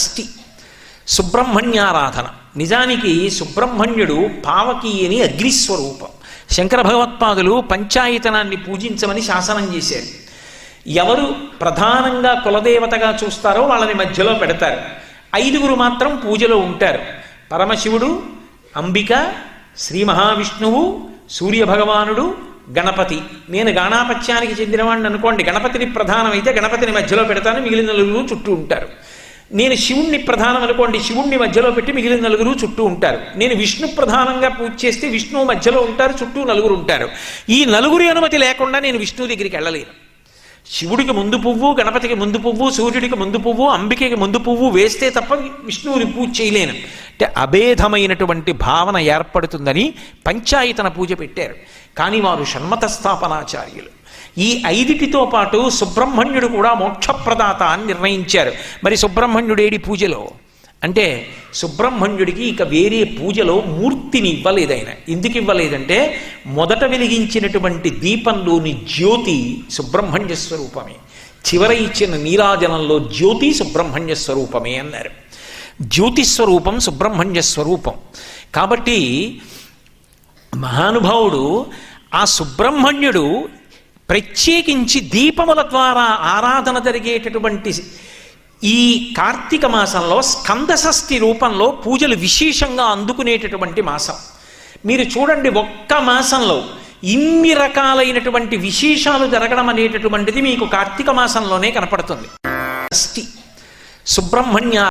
షష్ఠి సుబ్రహ్మణ్యారాధన. నిజానికి సుబ్రహ్మణ్యుడు పావకీయని అగ్నిస్వరూపం. శంకర భగవత్పాదులు పంచాయతనాన్ని పూజించమని శాసనం చేశారు. ఎవరు ప్రధానంగా కులదేవతగా చూస్తారో వాళ్ళని మధ్యలో పెడతారు. ఐదుగురు మాత్రం పూజలో ఉంటారు. పరమశివుడు అంబిక శ్రీ మహావిష్ణువు సూర్య భగవానుడు గణపతి. నేను గాణాపత్యానికి చెందినవాడిని అనుకోండి గణపతిని ప్రధానమైతే గణపతిని మధ్యలో పెడతాను. మిగిలిన నలుగురు చుట్టూ ఉంటారు. నేను శివుణ్ణి ప్రధానం అనుకోండి శివుణ్ణి మధ్యలో పెట్టి మిగిలిన నలుగురు చుట్టూ ఉంటారు. నేను విష్ణు ప్రధానంగా పూజ చేస్తే విష్ణువు మధ్యలో ఉంటారు చుట్టూ నలుగురు ఉంటారు. ఈ నలుగురి అనుమతి లేకుండా నేను విష్ణువు దగ్గరికి వెళ్ళలేను. శివుడికి ముందు పువ్వు గణపతికి ముందు పువ్వు సూర్యుడికి ముందు పువ్వు అంబికకి ముందు పువ్వు వేస్తే తప్ప విష్ణువుని పూజ చేయలేను. అంటే అభేదమైనటువంటి భావన ఏర్పడుతుందని పంచాయతన పూజ పెట్టారు. కానీ వారు షణ్మత స్థాపనాచార్యులు ఈ ఐదిటితో పాటు సుబ్రహ్మణ్యుడు కూడా మోక్షప్రదాత అని నిర్ణయించారు. మరి సుబ్రహ్మణ్యుడేడి పూజలో? అంటే సుబ్రహ్మణ్యుడికి ఇక వేరే పూజలో మూర్తిని ఇవ్వలేదు ఆయన. ఎందుకు ఇవ్వలేదంటే మొదట వెలిగించినటువంటి దీపంలోని జ్యోతి సుబ్రహ్మణ్య స్వరూపమే. చివర ఇచ్చిన నీరాజనంలో జ్యోతి సుబ్రహ్మణ్య స్వరూపమే అన్నారు. జ్యోతి స్వరూపం సుబ్రహ్మణ్య స్వరూపం. కాబట్టి మహానుభావుడు ఆ సుబ్రహ్మణ్యుడు ప్రత్యేకించి దీపముల ద్వారా ఆరాధన జరిగేటటువంటి ఈ కార్తీక మాసంలో స్కందషష్ఠి రూపంలో పూజలు విశేషంగా అందుకునేటటువంటి మాసం. మీరు చూడండి ఒక్క మాసంలో ఇన్ని రకాలైనటువంటి విశేషాలు జరగడం అనేటటువంటిది మీకు కార్తీక మాసంలోనే కనపడుతుంది. షష్ఠి సుబ్రహ్మణ్య